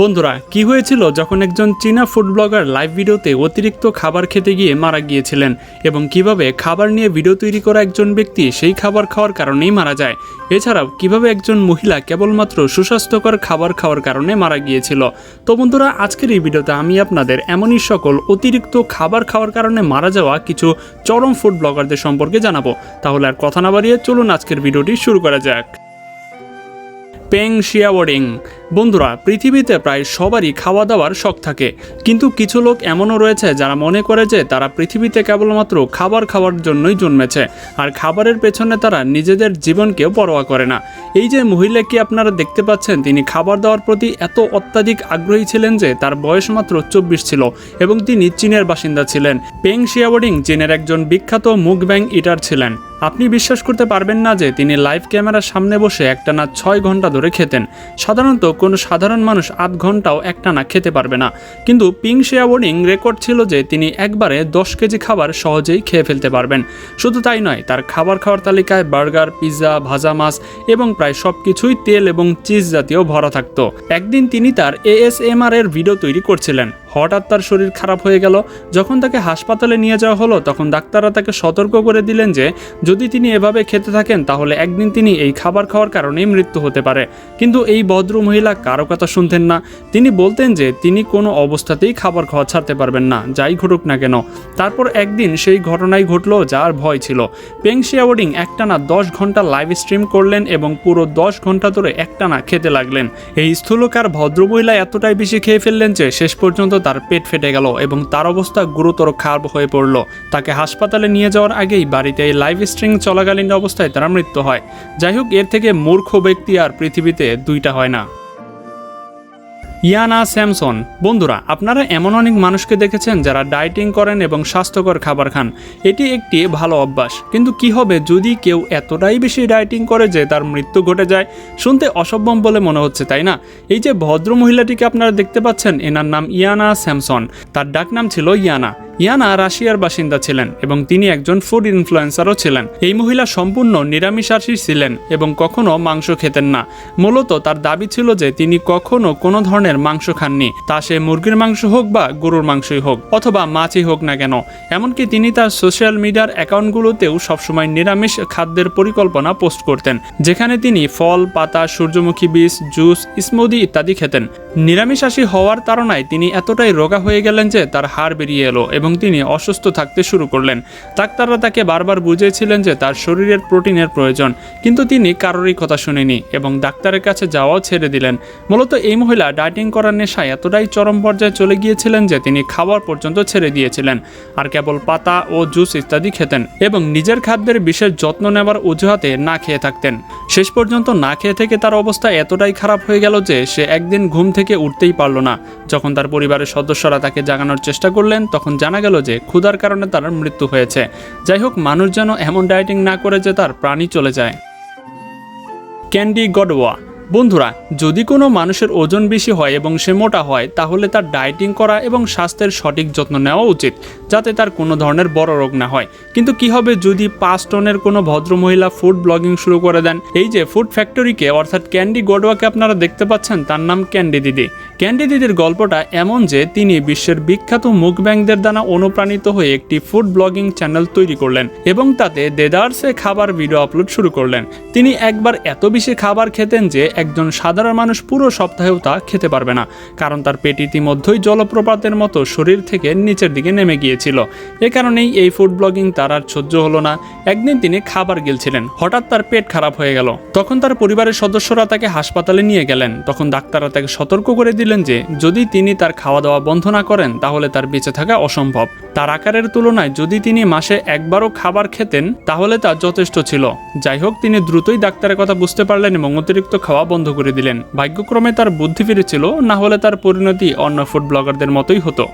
বন্ধুরা, কি হয়েছিল যখন একজন চীনা ফুড ব্লগার লাইভ ভিডিওতে অতিরিক্ত খাবার খেতে গিয়ে মারা গিয়েছিলেন এবং কীভাবে খাবার নিয়ে ভিডিও তৈরি করা একজন ব্যক্তি সেই খাবার খাওয়ার কারণেই মারা যায়? এছাড়াও, কীভাবে একজন মহিলা কেবলমাত্র সুস্বাস্থ্যকর খাবার খাওয়ার কারণে মারা গিয়েছিল? তো বন্ধুরা, আজকের এই ভিডিওতে আমি আপনাদের এমনই সকল অতিরিক্ত খাবার খাওয়ার কারণে মারা যাওয়া কিছু চরম ফুড ব্লগারদের সম্পর্কে জানাব। তাহলে আর কথা না বাড়িয়ে চলুন আজকের ভিডিওটি শুরু করা যাক। পেং শিয়াওয়ারিং বন্ধুরা, পৃথিবীতে প্রায় সবারই খাওয়া দাওয়ার শখ থাকে। কিন্তু কিছু লোক এমনও রয়েছে যারা মনে করে যে তারা পৃথিবীতে কেবলমাত্র খাবার খাওয়ার জন্যই জন্মেছে, আর খাবারের পেছনে তারা নিজেদের জীবনকেও পরোয়া করে না। এই যে মহিলাকে আপনারা দেখতে পাচ্ছেন, তিনি খাবার দাওয়ার প্রতি এত অত্যাধিক আগ্রহী ছিলেন যে তার বয়স মাত্র চব্বিশ ছিল এবং তিনি চীনের বাসিন্দা ছিলেন। পেং শিয়াওয়ারিং চীনের একজন বিখ্যাত মুখব্যাং ইটার ছিলেন। আপনি বিশ্বাস করতে পারবেন না যে তিনি লাইভ ক্যামেরার সামনে বসে একটানা ছয় ঘণ্টা ধরে খেতেন। সাধারণত কোনো সাধারণ মানুষ আধ ঘন্টাও একটানা খেতে পারবে না। কিন্তু পিং শেয়াবোর্ডিং রেকর্ড ছিল যে তিনি একবারে দশ কেজি খাবার সহজেই খেয়ে ফেলতে পারবেন। শুধু তাই নয়, তার খাবার খাওয়ার তালিকায় বার্গার, পিৎজা, ভাজা মাছ এবং প্রায় সব কিছুই তেল এবং চিজ জাতীয় ভরা থাকত। একদিন তিনি তার এএসএমআর এর ভিডিও তৈরি করছিলেন। হঠাৎ তার শরীর খারাপ হয়ে গেল। যখন তাকে হাসপাতালে নিয়ে যাওয়া হলো, তখন ডাক্তাররা তাকে সতর্ক করে দিলেন যে, যদি তিনি এভাবে খেতে থাকেন, তাহলে একদিন তিনি এই খাবার খাওয়ার কারণেই মৃত্যু হতে পারে। কিন্তু এই ভদ্র মহিলা কারও কথা শুনতেন না। তিনি বলতেন যে, তিনি কোনো অবস্থাতেই খাবার খাওয়া ছাড়তে পারবেন না, যাই ঘটুক না কেন। তারপর একদিন সেই ঘটনাই ঘটলো যার ভয় ছিল। পেং শিয়াওয়ার্ডিং একটানা দশ ঘণ্টা লাইভ স্ট্রিম করলেন এবং পুরো দশ ঘণ্টা ধরে একটানা খেতে লাগলেন। এই স্থূলকার ভদ্রমহিলা এতটাই বেশি খেয়ে ফেললেন যে, শেষ পর্যন্ত তার পেট ফেটে গেল এবং তার অবস্থা গুরুতর খারাপ হয়ে পড়ল। তাকে হাসপাতালে নিয়ে যাওয়ার আগেই বাড়িতে এই লাইভ স্ট্রিং চলাকালীন অবস্থায় তার মৃত্যু হয়। যাই হোক, এর থেকে মূর্খ ব্যক্তি আর পৃথিবীতে দুইটা হয় না। ইয়ানা স্যামসন, বন্ধুরা, আপনারা এমন অনেক মানুষকে দেখেছেন যারা ডায়েটিং করেন এবং স্বাস্থ্যকর খাবার খান। এটি একটি ভালো অভ্যাস। কিন্তু কি হবে যদি কেউ এতটাই বেশি ডায়েটিং করে যে তার মৃত্যু ঘটে যায়? শুনতে অসম্ভব বলে মনে হচ্ছে, তাই না? এই যে ভদ্র মহিলাটিকে আপনারা দেখতে পাচ্ছেন, এনার নাম ইয়ানা স্যামসন। তার ডাক নাম ছিল ইয়ানা। ইয়ানা রাশিয়ার বাসিন্দা ছিলেন এবং তিনি একজন ফুড ইনফ্লুয়েন্সারও ছিলেন। এই মহিলা সম্পূর্ণ নিরামিষাশী ছিলেন এবং কখনো মাংস খেতেন না। মূলত তার দাবি ছিল যে তিনি কখনো কোনো ধরনের মাংস খাননি, তা সে মুরগির মাংস হোক বা গরুর মাংসই হোক, অথবা মাছই হোক না কেন। এমনকি তিনি তার সোশ্যাল মিডিয়ার অ্যাকাউন্টগুলোতেও সবসময় নিরামিষ খাদ্যের পরিকল্পনা পোস্ট করতেন, যেখানে তিনি ফল, পাতা, সূর্যমুখী বীজ, জুস, স্মুদি ইত্যাদি খেতেন। নিরামিষাশী হওয়ার তাড়নায় তিনি এতটাই রোগা হয়ে গেলেন যে তার হাড় বেরিয়ে এলো এবং তিনি অসুস্থ থাকতে শুরু করলেন। ডাক্তাররা তাকে বারবার বুঝিয়েছিলেন যে তার শরীরের প্রোটিনের প্রয়োজন, কিন্তু তিনি কারোরই কথা শুনেনি এবং ডাক্তারের কাছে যাওয়াও ছেড়ে দিলেন। মূলত এই মহিলা ডায়েটিং করার নেশায় এতটাই চরম পর্যায়ে চলে গিয়েছিলেন যে তিনি খাবার পর্যন্ত ছেড়ে দিয়েছিলেন আর কেবল পাতা ও জুস ইত্যাদি খেতেন এবং নিজের খাদ্যের বিশেষ যত্ন নেবার অজুহাতে না খেয়ে থাকতেন। শেষ পর্যন্ত না খেয়ে থেকে তার অবস্থা এতটাই খারাপ হয়ে গেল যে সে একদিন ঘুম থেকে উঠতেই পারল না। যখন তার পরিবারের সদস্যরা তাকে জাগানোর চেষ্টা করলেন, তখন জানা গেল যে ক্ষুধার কারণে তার মৃত্যু হয়েছে। যাই হোক, মানুষ যেন এমন ডায়েটিং না করে যে তার প্রাণী চলে যায়। ক্যান্ডি গডওয়া বন্ধুরা, যদি কোনো মানুষের ওজন বেশি হয় এবং সে মোটা হয়, তাহলে তার ডায়েটিং করা এবং স্বাস্থ্যের সঠিক যত্ন নেওয়া উচিত, যাতে তার কোনো ধরনের বড় রোগ না হয়। কিন্তু কি হবে যদি পাঁচ টনের কোনো ভদ্রমহিলা ফুড ব্লগিং শুরু করে দেন? এই যে ফুড ফ্যাক্টরিকে, অর্থাৎ ক্যান্ডি গডওয়াকে আপনারা দেখতে পাচ্ছেন, তার নাম ক্যান্ডি দিদি। ক্যান্ডি দিদির গল্পটা এমন যে তিনি বিশ্বের বিখ্যাত মুখব্যাংকদের দ্বারা অনুপ্রাণিত হয়ে একটি ফুড ব্লগিং চ্যানেল তৈরি করলেন এবং তাতে দেদার্সে খাবার ভিডিও আপলোড শুরু করলেন। তিনি একবার এত বেশি খাবার খেতেন যে একজন সাধারণ মানুষ পুরো সপ্তাহেও তা খেতে পারবে না, কারণ তার পেট ইতিমধ্যেই জলপ্রপাতের মতো শরীর থেকে নিচের দিকে নেমে গিয়েছিল। এ কারণেই এই ফুড ব্লগিং তার আর সহ্য হলো না। একদিন তিনি খাবার গিলছিলেন, হঠাৎ তার পেট খারাপ হয়ে গেল। তখন তার পরিবারের সদস্যরা তাকে হাসপাতালে নিয়ে গেলেন। তখন ডাক্তাররা তাকে সতর্ক করে দিলেন যে, যদি তিনি তার খাওয়া দাওয়া বন্ধ না করেন, তাহলে তার বেঁচে থাকা অসম্ভব। তার আকারের তুলনায় যদি তিনি মাসে একবারও খাবার খেতেন, তাহলে তা যথেষ্ট ছিল। যাই হোক তিনি দ্রুতই ডাক্তারের কথা বুঝতে পারলেন এবং অতিরিক্ত খাওয়া বন্ধ করে দিলেন। ভাগ্যক্রমে তার বুদ্ধি ফিরেছিল, না হলে তার পরিণতি অন্য ফুড ব্লগারদের মতোই হতো।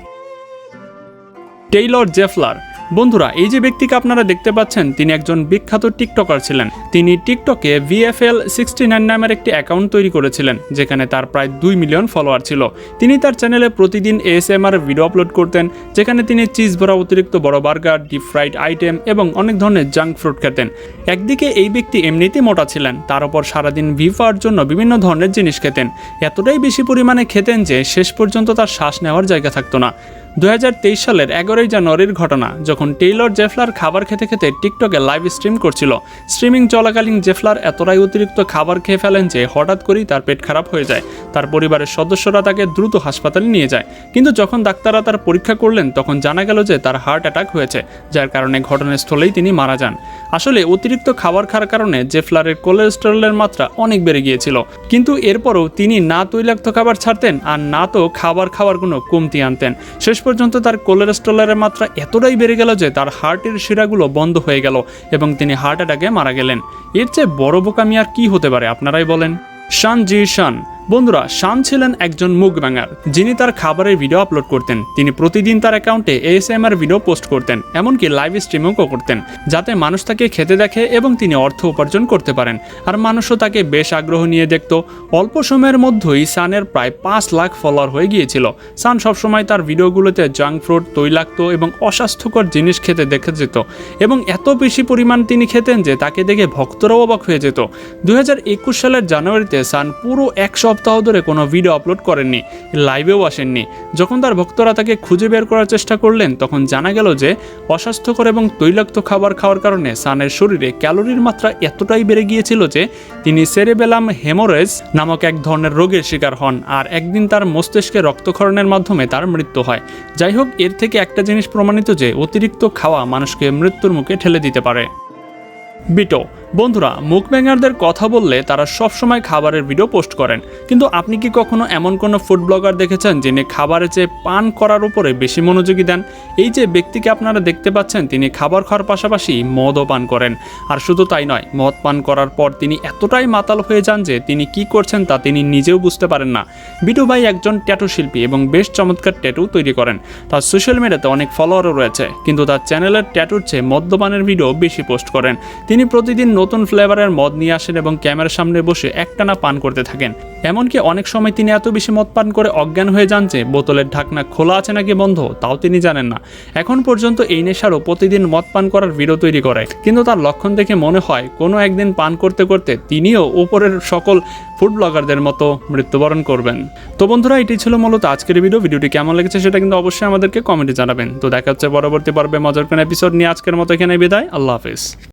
টেইলর জেফলার বন্ধুরা, এই যে ব্যক্তিকে আপনারা দেখতে পাচ্ছেন, তিনি একজন বিখ্যাত টিকটকার ছিলেন। তিনি টিকটকে ভিএফএল সিক্সটি নাইন নামের একটি অ্যাকাউন্ট তৈরি করেছিলেন, যেখানে তার প্রায় দুই মিলিয়ন ফলোয়ার ছিল। তিনি তার চ্যানেলে প্রতিদিন এএসএমআর ভিডিও আপলোড করতেন, যেখানে তিনি চিজ ভরা অতিরিক্ত বড় বার্গার ডিপ ফ্রাইড আইটেম এবং অনেক ধরনের জাঙ্ক ফ্রুট খেতেন। একদিকে এই ব্যক্তি এমনিতেই মোটা ছিলেন, তার উপর সারাদিন ভিউ পাওয়ার জন্য বিভিন্ন ধরনের জিনিস খেতেন। এতটাই বেশি পরিমাণে খেতেন যে শেষ পর্যন্ত তার শ্বাস নেওয়ার জায়গা থাকতো না। দুই হাজার তেইশ সালের এগারোই জানুয়ারির ঘটনা, যখন টেইলর জেফলার খাবার খেতে খেতে টিকটকে লাইভ স্ট্রিম করছিল। স্ট্রিমিং চলাকালীন জেফলার এতটাই অতিরিক্ত খাবার খেয়ে ফেলেন যে হঠাৎ করেই তার পেট খারাপ হয়ে যায়। তার পরিবারের সদস্যরা তাকে দ্রুত হাসপাতালে নিয়ে যায়। কিন্তু যখন ডাক্তাররা তার পরীক্ষা করলেন, তখন জানা গেল যে তার হার্ট অ্যাটাক হয়েছে, যার কারণে ঘটনাস্থলেই তিনি মারা যান। আসলে অতিরিক্ত খাবার খাওয়ার কারণে জেফলারের কোলেস্টেরলের মাত্রা অনেক বেড়ে গিয়েছিল। কিন্তু এরপরও তিনি না তৈলাক্ত খাবার ছাড়তেন আর না তো খাবার খাওয়ার কোনো কমতি আনতেন। শেষ পর্যন্ত তার কোলেস্ট্রলের মাত্রা এতটাই বেড়ে গেল যে তার হার্টের শিরাগুলো বন্ধ হয়ে গেল এবং তিনি হার্ট অ্যাটাকে মারা গেলেন। এর চেয়ে বড় বোকামি আর কি হতে পারে, আপনারাই বলেন। শান জি শান বন্ধুরা শান ছিলেন একজন মুখ ব্যাঙার যিনি তার খাবারের ভিডিও আপলোড করতেন। তিনি প্রতিদিন তার অ্যাকাউন্টে এএসএমআর ভিডিও পোস্ট করতেন, এমনকি লাইভ স্ট্রিমিংও করতেন, যাতে মানুষ তাকে খেতে দেখে এবং তিনি অর্থ উপার্জন করতে পারেন। আর মানুষও তাকে বেশ আগ্রহ নিয়ে দেখত। অল্প সময়ের মধ্যেই সানের প্রায় পাঁচ লাখ ফলোয়ার হয়ে গিয়েছিল। সান সবসময় তার ভিডিওগুলোতে জাঙ্ক ফ্রুট তৈলাক্ত এবং অস্বাস্থ্যকর জিনিস খেতে দেখে যেত এবং এত বেশি পরিমাণ তিনি খেতেন যে তাকে দেখে ভক্তরাও অবাক হয়ে যেত। দুই হাজার একুশ সালের জানুয়ারিতে সান পুরো এক সপ্তাহ ধরে কোনো ভিডিও আপলোড করেননি লাইভেও আসেননি। যখন তার ভক্তরা তাকে খুঁজে বের করার চেষ্টা করলেন, তখন জানা গেল যে, অস্বাস্থ্যকর এবং তৈলাক্ত খাবার খাওয়ার কারণে সানের শরীরে ক্যালোরির মাত্রা এতটাই বেড়ে গিয়েছিল যে, তিনি সেরেবেলাম হেমোরেজ নামক এক ধরনের রোগের শিকার হন আর একদিন তার মস্তিষ্কে রক্তক্ষরণের মাধ্যমে তার মৃত্যু হয়। যাই হোক, এর থেকে একটা জিনিস প্রমাণিত যে, অতিরিক্ত খাওয়া মানুষকে মৃত্যুর মুখে ঠেলে দিতে পারে। বিটো বন্ধুরা, মুখব্যাঙ্গারদের কথা বললে তারা সবসময় খাবারের ভিডিও পোস্ট করেন। কিন্তু আপনি কি কখনো এমন কোনো ফুড ব্লগার দেখেছেন যিনি খাবারের চেয়ে পান করার উপরে বেশি মনোযোগী দেন? এই যে ব্যক্তিকে আপনারা দেখতে পাচ্ছেন, তিনি খাবার খাওয়ার পাশাপাশি মদও পান করেন। আর শুধু তাই নয়, মদ পান করার পর তিনি এতটাই মাতাল হয়ে যান যে তিনি কি করছেন তা তিনি নিজেও বুঝতে পারেন না। বিটু ভাই একজন ট্যাটু শিল্পী এবং বেশ চমৎকার ট্যাটু তৈরি করেন। তার সোশ্যাল মিডিয়াতে অনেক ফলোয়ারও রয়েছে, কিন্তু তার চ্যানেলের ট্যাটুর চেয়ে মদ্যপানের ভিডিও বেশি পোস্ট করেন। তিনি প্রতিদিন নতুন ফ্লেভারের মদ নিয়ে আসেন এবং ক্যামেরার সামনে বসে একটানা পান করতে থাকেন। এমনকি অনেক সময় তিনি এত বেশি মদ পান করে অজ্ঞান হয়ে যান যে বোতলের ঢাকনা খোলা আছে নাকি বন্ধ, তাও তিনি জানেন না। এখন পর্যন্ত এই নেশারও প্রতিদিন মদ পান করার ভিডিও তৈরি করে। কিন্তু তার লক্ষণ দেখে মনে হয়, কোনো একদিন পান করতে করতে তিনিও উপরের সকল ফুড ব্লগারদের মতো মৃত্যুবরণ করবেন। তো বন্ধুরা, এটি ছিল মূলত আজকের ভিডিও ভিডিওটি কেমন লেগেছে সেটা কিন্তু অবশ্যই আমাদেরকে কমেন্টে জানাবেন। তো দেখা হচ্ছে পরবর্তী পর্বে মজার কোনো এপিসোড নিয়ে আজকের মতো এখানে বিদায়। আল্লাহ হাফিজ।